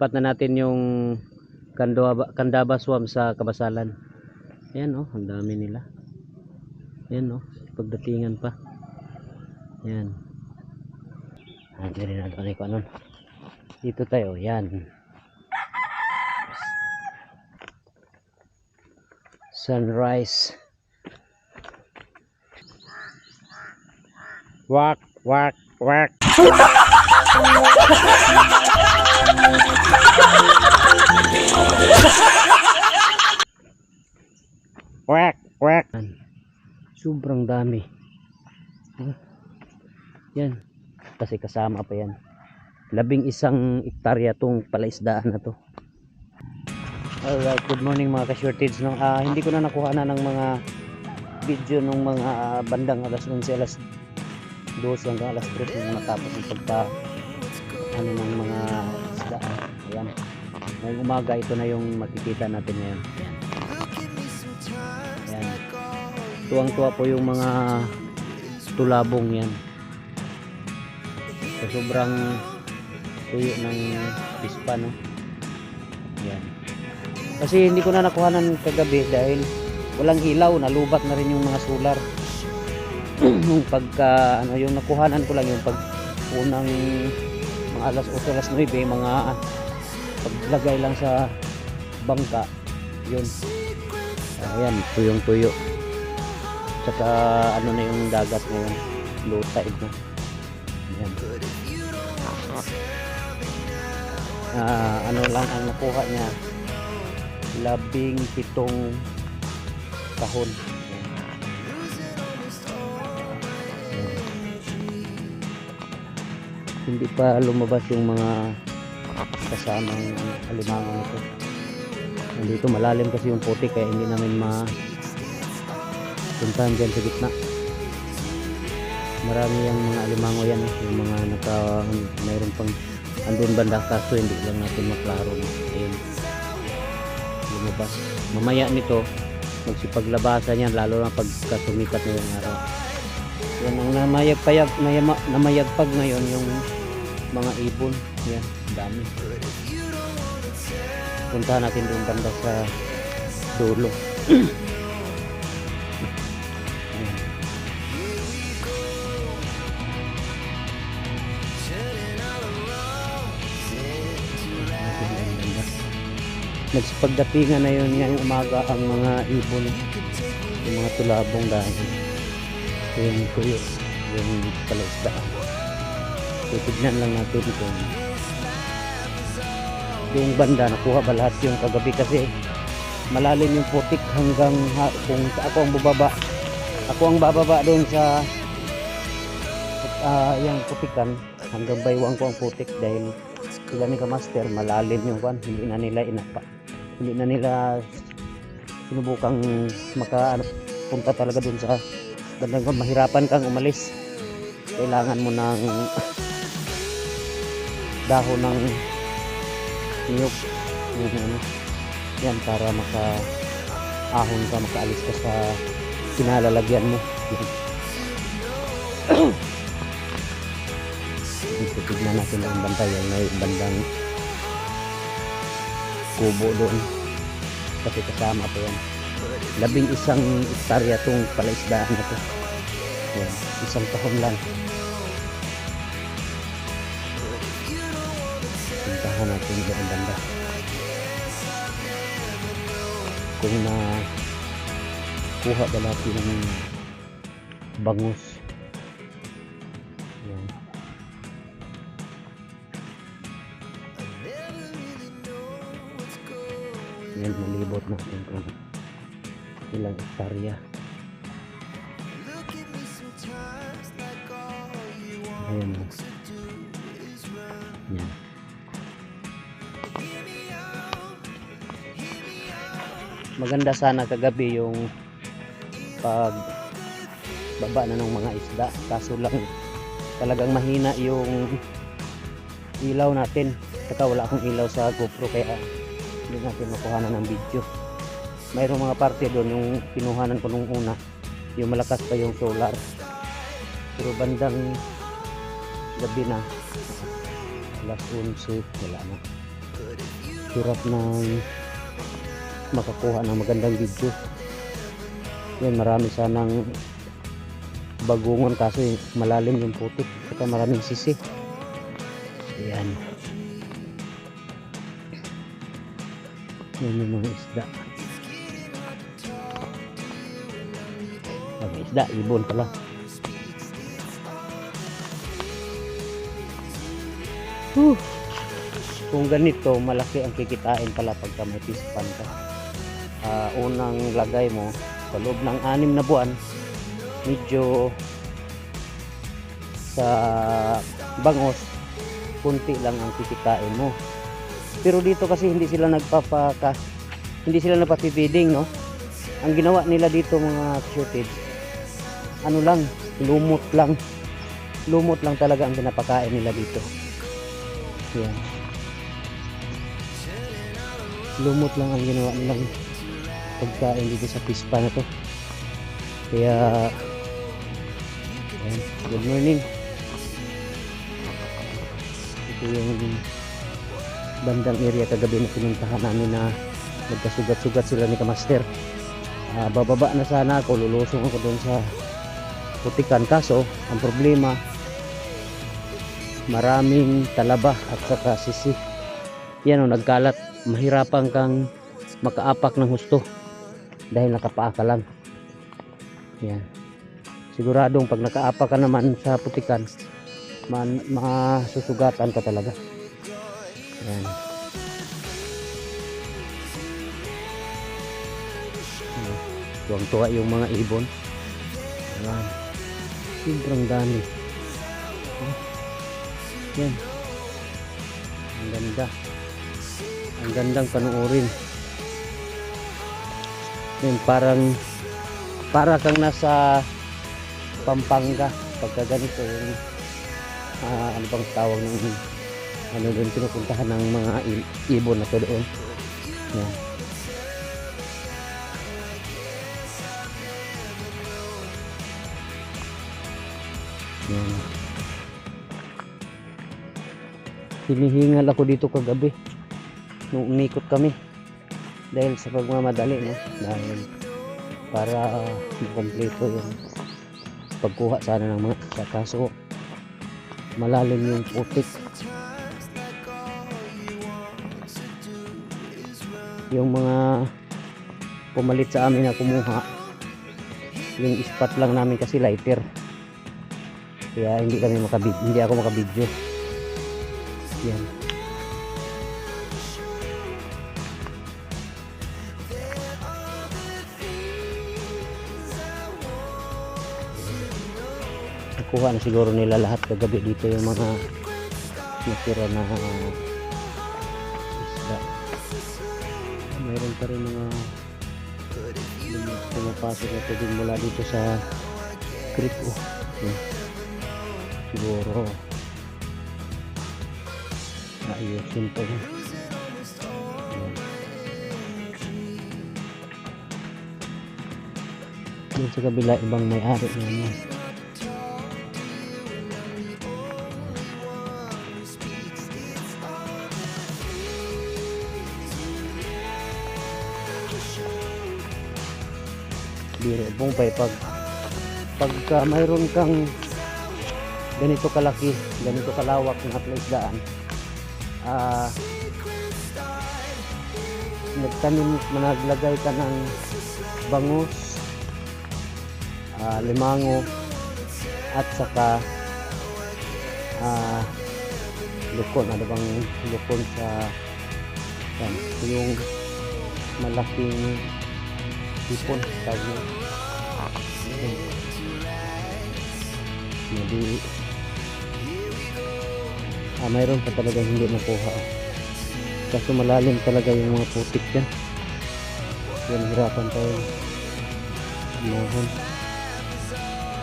spot na natin yung Kandaba, Kandaba Swamp sa Kabasalan. Ayan oh, ang dami nila. Ayan oh, pagdatingan pa. Ayan. Ah, dito na ito ko anon. Dito tayo, yan. Sunrise. Wak, wak, wak. Wak, wak. Sobrang dami. Yan. Kasi kasama pa yan. Labing isang ektarya tong palaisdaan na to. Alright, good morning mga ka-shortage. No? Ah, hindi ko na nakuha na ng mga video nung mga bandang alas 11, alas 12 hanggang alas 3 nung matapos yung pagka ano ng mga. Ngayong umaga ito na yung makikita natin ngayon. Ayan. Tuwang-tuwa po yung mga tulabong yan. So, sobrang tuyo ng pispa, no? Yan. Kasi hindi ko na nakuhanan kagabi dahil walang ilaw, nalubat na rin yung mga solar. yung pagka, ano, yung nakuhanan ko lang yung pag unang mga alas 8, alas 9, mga paglagay lang sa bangka, yun. Ayan, tuyong tuyo. Tsaka ano na yung dagat ngayon, low tide na. Ayan. Ah, ano lang ang nakuha niya labing pitong kahon hindi pa lumabas yung mga kasamang alimango nito nandito malalim kasi yung puti kaya hindi namin ma puntahan dyan sa gitna. Marami yung mga alimango yan eh. yung mga naka mayroon pang andun banda kaso hindi lang natin maklaro. Ayun. Lumabas. Mamaya nito magsipaglabasan yan lalo na pagka sumikat na yung araw. Yan ang namayagpayag namayagpag ngayon yung mga ibon yan dami. Puntahan natin doon banda sa dulo. Ayan. Nagsipagdatingan na yun ngayong umaga ang mga ibon, yung mga tulabong dahil. Yung tuyo, yung palaisdaan. Titignan lang natin kung yung banda nakuha ba lahat yung kagabi kasi malalim yung putik hanggang ha, kung ako ang bababa ako ang bababa doon sa ah yung putikan. Hanggang baywang ko ang putik dahil sila ni Kamaster malalim yung kwan. Hindi na nila inapa hindi na nila sinubukang maka ano, punta talaga doon sa bandang mahirapan kang umalis. Kailangan mo ng dahon ng niyog yung ano. Yan para maka ahon ka makaalis ka sa pinalalagyan mo. Titignan natin ang bantay. Yan may bandang kubo doon. Kasi kasama po yan. Labing isang hektarya tong palaisdaan na to. Yan, isang tahon lang puntahan natin doon banda kung na kuha ba natin ng bangus. Yan yan malibot natin kung ilang hektarya ayan yan maganda sana kagabi yung pag baba na ng mga isda. Kaso lang talagang mahina yung ilaw natin. Saka wala akong ilaw sa GoPro kaya hindi natin makuha ng video. Mayroong mga parte doon yung kinuhanan ko nung una yung malakas pa yung solar. Pero bandang gabi na alas 11 wala na. Hirap ng makakuha ng magandang video. Yan marami sanang bagungon kaso malalim yung putik saka maraming sisi. Yan yan yung mga isda. Mga isda ibon pala. Whew. kung ganito malaki ang kikitain pala pagka may pispan ka Ah, unang lagay mo sa loob ng anim na buwan medyo sa bangos kunti lang ang kikitain mo. Pero dito kasi hindi sila nagpapaka hindi sila napapipiding no? Ang ginawa nila dito mga shooted ano lang lumot lang. Lumot lang talaga ang pinapakain nila dito. Yan lumot lang ang ginawa nilang pagkain dito sa pispa na to. Kaya good morning. Ito yung bandang area kagabi na pinuntahan namin na nagkasugat-sugat sila ni Kamaster. Ah, bababa na sana ako lulusong ako doon sa putikan. Kaso ang problema maraming talaba at saka sisi. Yan o nagkalat. Mahirapan kang makaapak ng husto dahil nakapaa ka lang yan. Siguradong pag nakaapak ka naman sa putikan man, masusugatan ka talaga. Yan. Yan. tuwang-tuwa yung mga ibon. Yan. Sobrang dami. Yan. Ang ganda. Ang gandang panuorin yan parang para kang nasa Pampanga pagka ganito yung ah, ano bang tawag ng ano doon pinupuntahan ng mga ibon na to doon. Yan. Yan. Hinihingal ako dito kagabi nung umikot kami dahil sa pagmamadali no? Dahil para makompleto yung pagkuha sana ng mga isda kaso malalim yung putik. Yung mga pumalit sa amin na kumuha yung ispat lang namin kasi lighter. Kaya hindi kami makabid hindi ako makabidyo. Yan nakuha na siguro nila lahat kagabi dito yung mga natira na isda mayroon pa rin mga pumapasok na tubig mula dito sa creek oh. Yan. siguro naayusin pa rin. Doon sa kabila ibang may-ari na ano. Biro pong pay pag pagka mayroon kang ganito kalaki ganito kalawak na playsdaan ah nagtanim naglagay ka ng bangus ah, limango at saka ah lukon. Ano bang lukon sa yan, yung malaking hipon tawag hindi ah, mayroon pa talaga hindi nakuha kaso malalim talaga yung mga putik dyan yan hirapan tayo. Mohon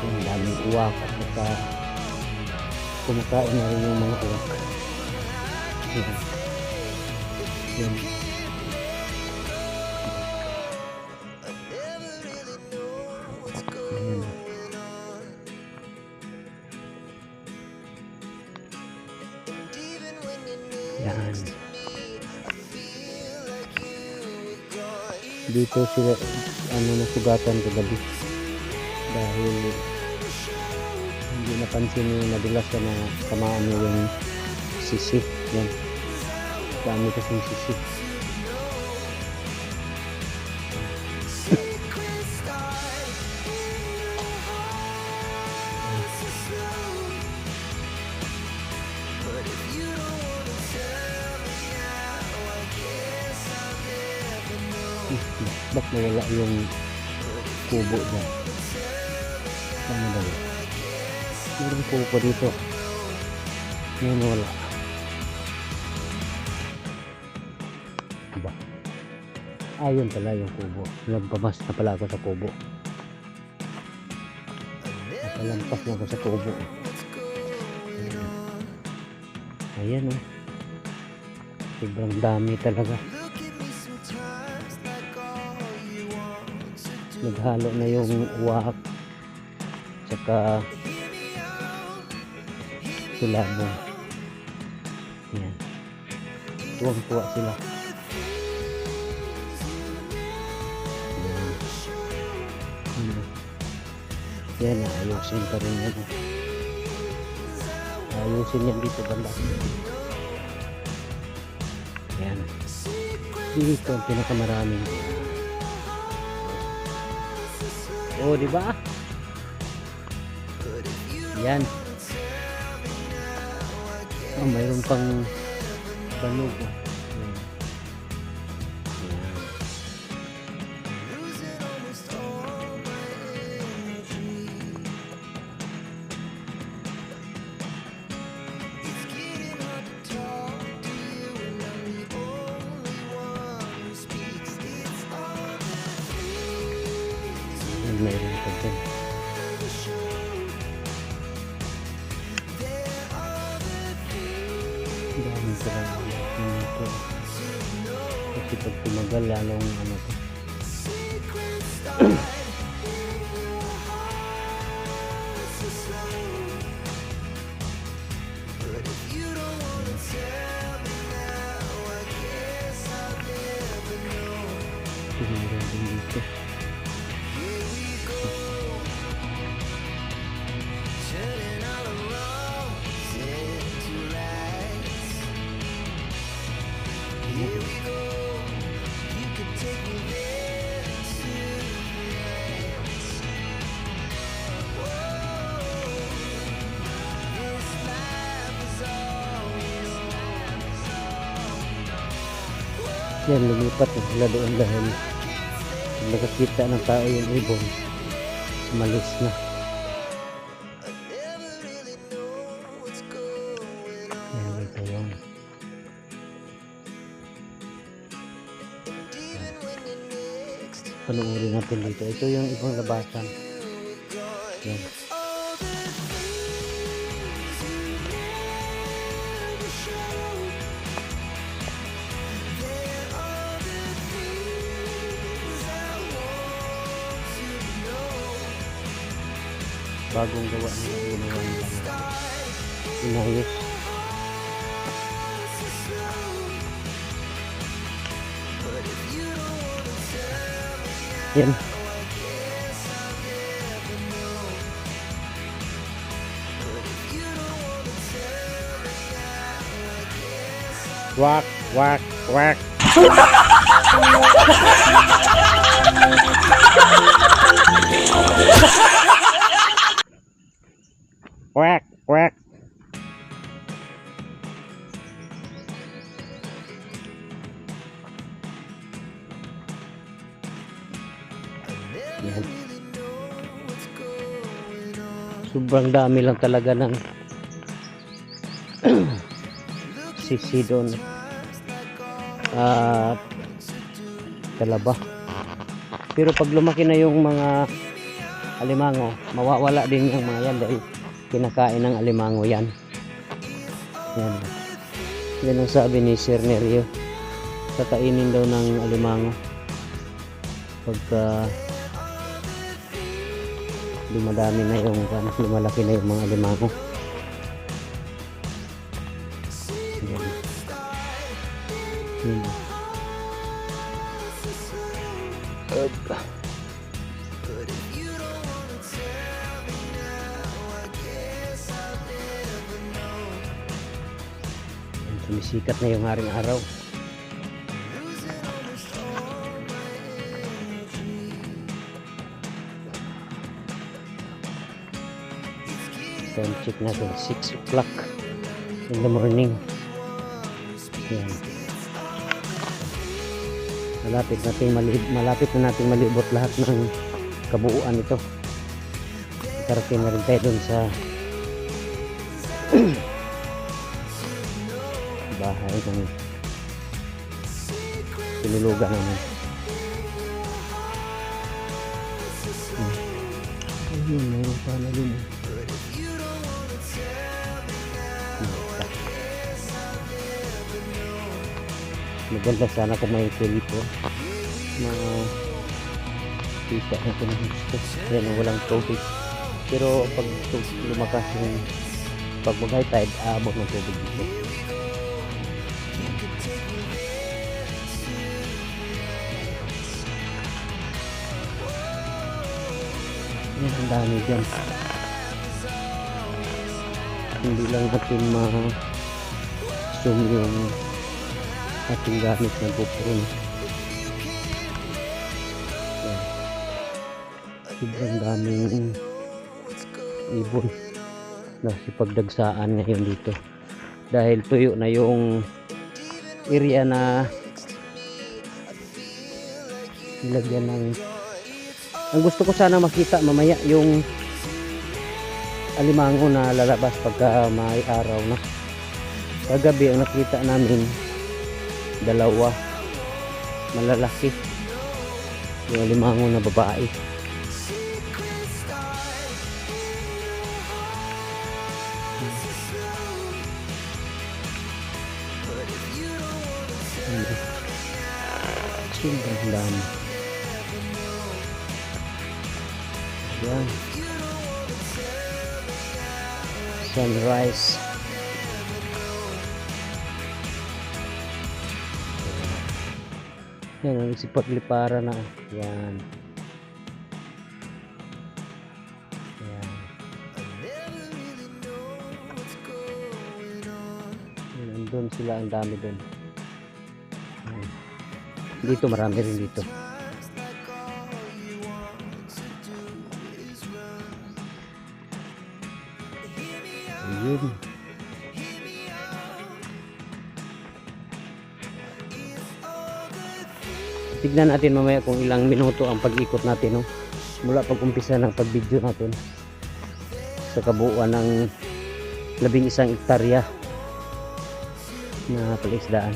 yung daming uwak at kumakain na rin yung mga uwak. Yan. Yan dito sila ano nasugatan kagabi. Dahil hindi napansin ni nadulas ka na tamaan niya yung sisi yan. Dami kasing sisi Ba't nawala yung kubo dyan? Ano ba yun? Meron kubo dito. Ngayon wala. Ba? Ayun pala yung kubo. Nagpamas na pala ako sa kubo. Napalampas na ako sa kubo. Ayan o. Oh. Sobrang dami talaga. Naghalo na yung uwak tsaka sulabong yan tuwang tuwa sila. Yan yan ayusin pa rin yan. Ayusin yan dito banda. Yan dito ang pinakamaraming Oh, di ba? Yan. Oh, mayroon pang banog. Mayroon pa dyan. Dami talaga nito. Kasi pag tumagal, lalong ano to. Yan, lumipat eh, sila doon dahil nakakita ng tao yung ibon. Malis na. Yan, dito yun. Panuorin natin dito. Ito yung ibang labasan. Bagong gawa nila ginawa nila na inayos yan. Wak wak wak Quack, quack. Yan. Sobrang dami lang talaga ng sisi doon. At talaba. Pero pag lumaki na yung mga alimango, mawawala din yung mga yan dahil kinakain ng alimango yan. Yan. Yan ang sabi ni Sir Nerio. Kakainin daw ng alimango. Pagka dumadami na yung ano, lumalaki na yung mga alimango. Sumisikat na yung haring araw. Time check natin 6 o'clock in the morning. Yan. Malapit natin malib malapit na natin malibot lahat ng kabuuan nito. Karating na rin tayo dun sa bahay ng sinulugan namin. Hmm. Ayun, mayroon pa na dun. eh. Basta. Maganda sana kung may kulipo na kita natin ang gusto. Yan ang walang tubig. Pero pag lumakas yung pag mag high tide, aabot ng tubig dito. Ang dami dyan. Hindi lang natin ma zoom yung ating gamit na. Yan. Sobrang daming ibon na pagdagsaan ngayon dito dahil tuyo na yung area na nilagyan ng ang gusto ko sana makita mamaya yung alimango na lalabas pagka may araw na. Kagabi ang nakita namin dalawa. Malalaki. Yung alimango na babae. Ano? sobrang dami sunrise yan ang isipaglipara na yan. Yan. Yan nandun sila ang dami Yan. dito marami rin dito tignan natin mamaya kung ilang minuto ang pag-ikot natin no? mula pag umpisa ng pag-video natin sa kabuuan ng labing isang ektarya na palaisdaan.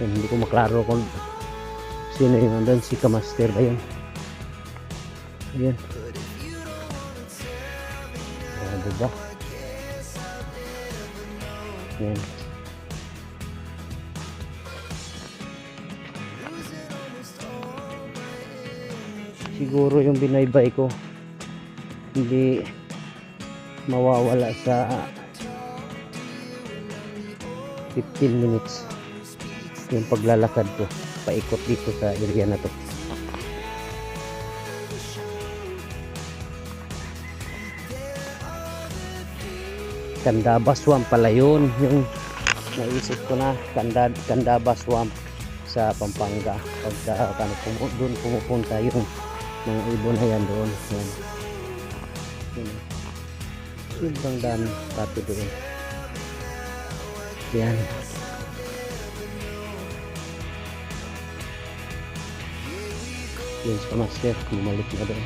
Yan, hindi ko maklaro kung sino yung nandun si Kamaster ba yun? Ayan. Ah, diba yan siguro yung binaybay ko hindi mawawala sa 15 minutes yung paglalakad ko paikot dito sa area na to. Kandaba Swamp pala yun yung naisip ko na Kanda, Kandaba Swamp sa Pampanga. Pagka ano, pumu, doon pumupunta yung mga ibon na yan doon yan. Sobrang dami pati doon yan yun sa master bumalik na doon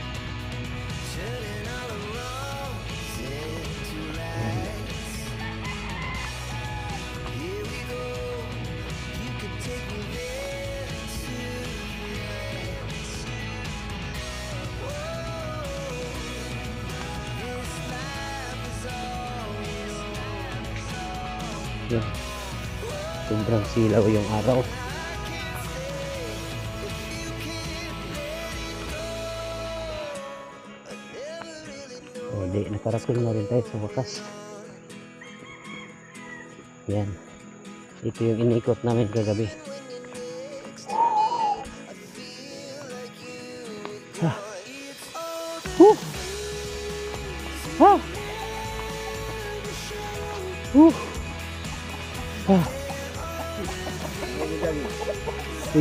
Yan. Sobrang silaw yung araw. O di, nakarating na rin tayo sa wakas. Yan. Ito yung inikot namin kagabi.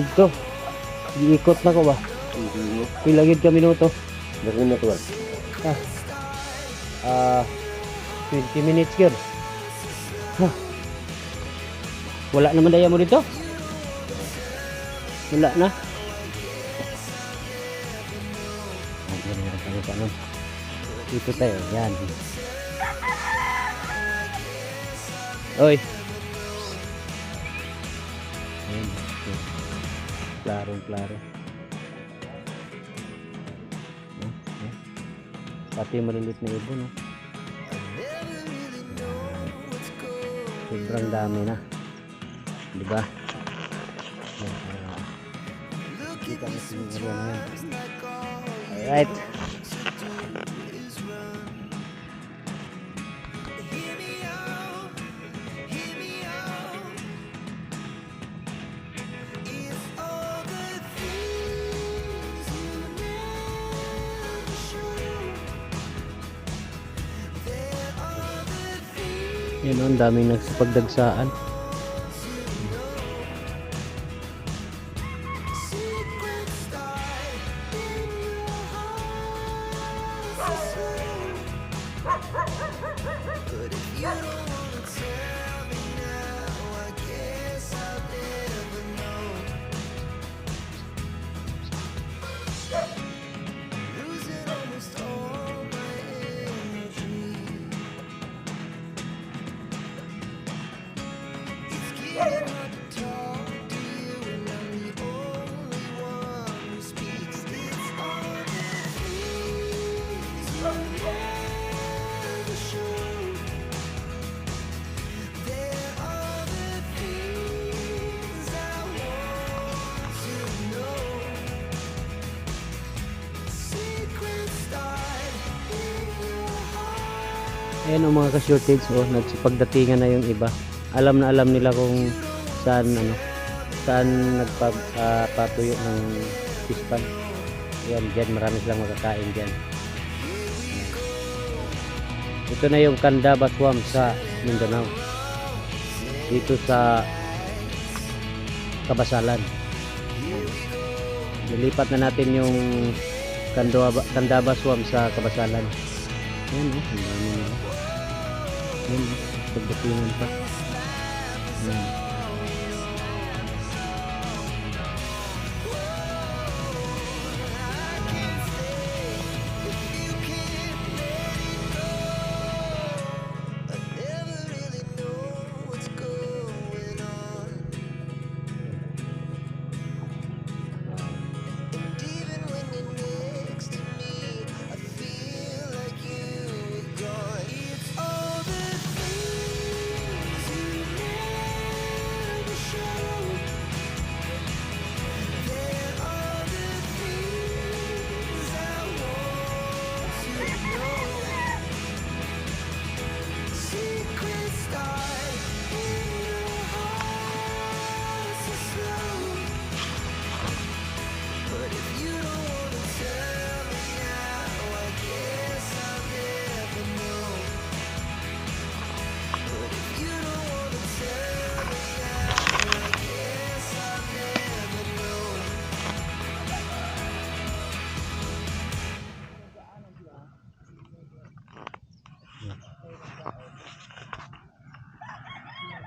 Ito. Iikot na ko ba? Pilagid ka minuto. Dari na tuwan. Ah. Ah. 20 minutes yun. Huh. Wala naman daya mo dito? Wala na. Ah. Dito tayo. Yan. Oy. Klarong klaro. Pati malilit na ibon, no? Sobrang dami na. Di ba? Yan, ah. Kita mo si mga na yan. Alright. Ang daming nagsipagdagsaan. Ayan ang mga ka-shortage oh, nagsipagdatingan na yung iba. Alam na alam nila kung saan ano, saan nagpapatuyo ng pispan. Ayan, dyan marami silang makakain dyan. Ito na yung Kandaba Swamp sa Mindanao. Dito sa Kabasalan. Nilipat na natin yung Kandaba Swamp sa Kabasalan. Ayan oh, ang dami nila. Ayan oh, pagdatingan pa. Ayan.